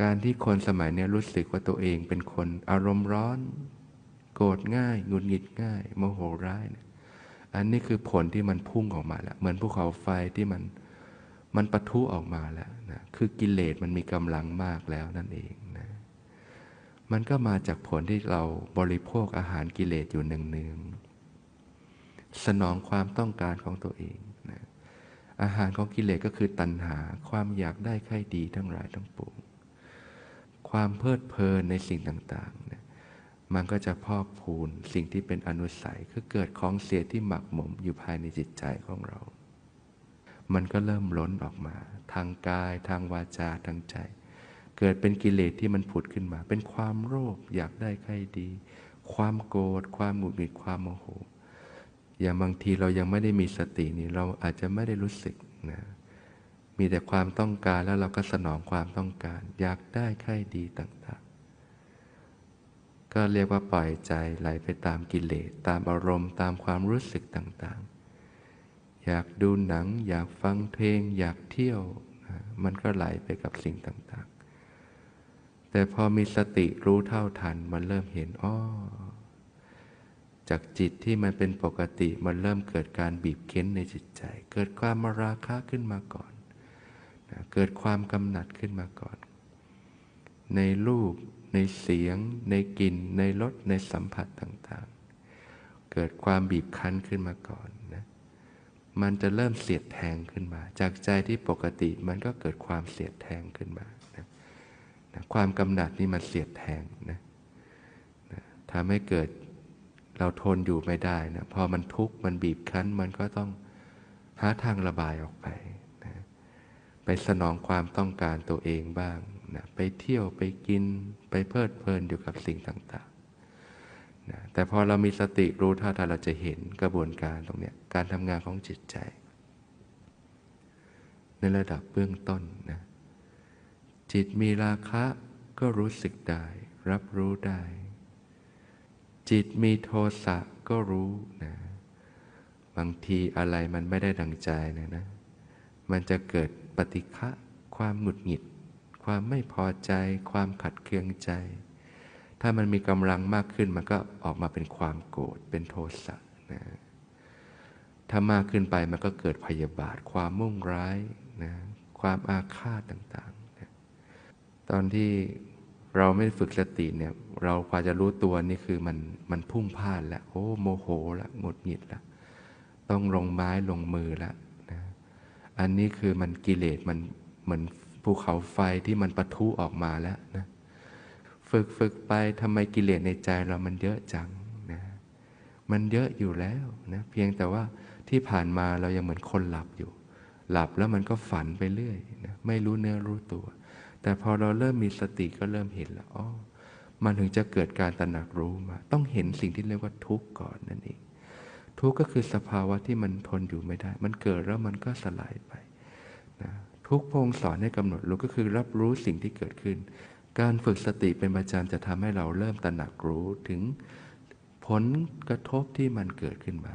การที่คนสมัยนี้รู้สึกว่าตัวเองเป็นคนอารมณ์ร้อน โกรธง่ายหงุดหงิดง่าย โมโหร้ายนะอันนี้คือผลที่มันพุ่งออกมาแล้วเหมือนภูเขาไฟที่มันมันปะทุออกมาแล้วนะคือกิเลสมันมีกำลังมากแล้วนั่นเองนะมันก็มาจากผลที่เราบริโภคอาหารกิเลสอยู่เนืองๆสนองความต้องการของตัวเองนะอาหารของกิเลสก็คือตัณหาความอยากได้ใครดีทั้งหลายทั้งปวง ความเพลิดเพลินในสิ่งต่างๆนะมันก็จะพอกพูนสิ่งที่เป็นอนุสัยคือเกิดของเสียที่หมักหมมอยู่ภายในจิตใจของเรา มันก็เริ่มล้นออกมา ทางกายทางวาจาทางใจ เกิดเป็นกิเลสที่มันผุดขึ้นมา เป็นความโลภอยากได้ใครดี ความโกรธความหงุดหงิดความโมโห อย่างบางทีเรายังไม่ได้มีสตินี่เราอาจจะไม่ได้รู้สึกนะ มีแต่ความต้องการแล้วเราก็สนองความต้องการ อยากได้ใครดีต่างๆ ก็เรียกว่าปล่อยใจไหลไปตามกิเลส ตามอารมณ์ตามความรู้สึกต่างๆ อยากดูหนัง อยากฟังเพลง อยากเที่ยว มันก็ไหลไปกับสิ่งต่างๆ แต่พอมีสติรู้เท่าทัน มันเริ่มเห็นอ้อจากจิตที่มันเป็นปกติมันเริ่มเกิดการบีบเค้นในจิตใจ เกิดความมาราคะขึ้นมาก่อน นะเกิดความกำหนัดขึ้นมาก่อน ในรูป ในเสียง ในกลิ่น ในรสในสัมผัสต่างๆ เกิดความบีบคั้นขึ้นมาก่อนนะมันจะเริ่มเสียดแทงขึ้นมา จากใจที่ปกติมันก็เกิดความเสียดแทงขึ้นมานะนะความกำหนัดนี่มันเสียดแทงนะนะทำให้เกิดเราทนอยู่ไม่ได้นะพอมันทุกข์มันบีบคั้นมันก็ต้องหาทางระบายออกไป ไปสนองความต้องการตัวเองบ้างนะไปเที่ยวไปกินไปเพลิดเพลินอยู่กับสิ่งต่างๆนะแต่พอเรามีสติรู้ท่าทันเราจะเห็นกระบวนการตรงนี้การทำงานของจิตใจ ในระดับเบื้องต้นนะจิตมีราคะก็รู้สึกได้ รับรู้ได้ จิตมีโทสะก็รู้นะบางทีอะไรมันไม่ได้ดังใจนะนะ มันจะเกิด ปฏิฆะความหงุดหงิด ความไม่พอใจ ความขัดเคืองใจ ถ้ามันมีกำลังมากขึ้นมันก็ออกมาเป็นความโกรธเป็นโทสะนะถ้ามากขึ้นไปมันก็เกิดพยาบาท ความมุ่งร้ายนะความอาฆาตต่างๆนะตอนที่เราไม่ฝึกสติเนี่ย เราพอจะรู้ตัวนี่คือมันมันพุ่งพลาดแล้ว โอ้โมโหละหงุดหงิดละต้องลงไม้ลงมือละ อันนี้คือมันกิเลสมันเหมือนภูเขาไฟที่มันปะทุออกมาแล้วนะฝึกฝึกไปทำไมกิเลสในใจเรามันเยอะจังนะมันเยอะอยู่แล้วนะเพียงแต่ว่าที่ผ่านมาเรายังเหมือนคนหลับอยู่ หลับแล้วมันก็ฝันไปเรื่อยนะไม่รู้เนื้อรู้ตัว แต่พอเราเริ่มมีสติก็เริ่มเห็นแล้วอ๋อมันถึงจะเกิดการตระหนักรู้มา ต้องเห็นสิ่งที่เรียกว่าทุกข์ก่อนนั่นเอง ทุกข์ก็คือสภาวะที่มันทนอยู่ไม่ได้ มันเกิดแล้วมันก็สลายไปนะทุกพงสอนให้กำหนดรู้ก็คือรับรู้สิ่งที่เกิดขึ้น การฝึกสติเป็นประจำจะทำให้เราเริ่มตระหนักรู้ถึงผลกระทบที่มันเกิดขึ้นมา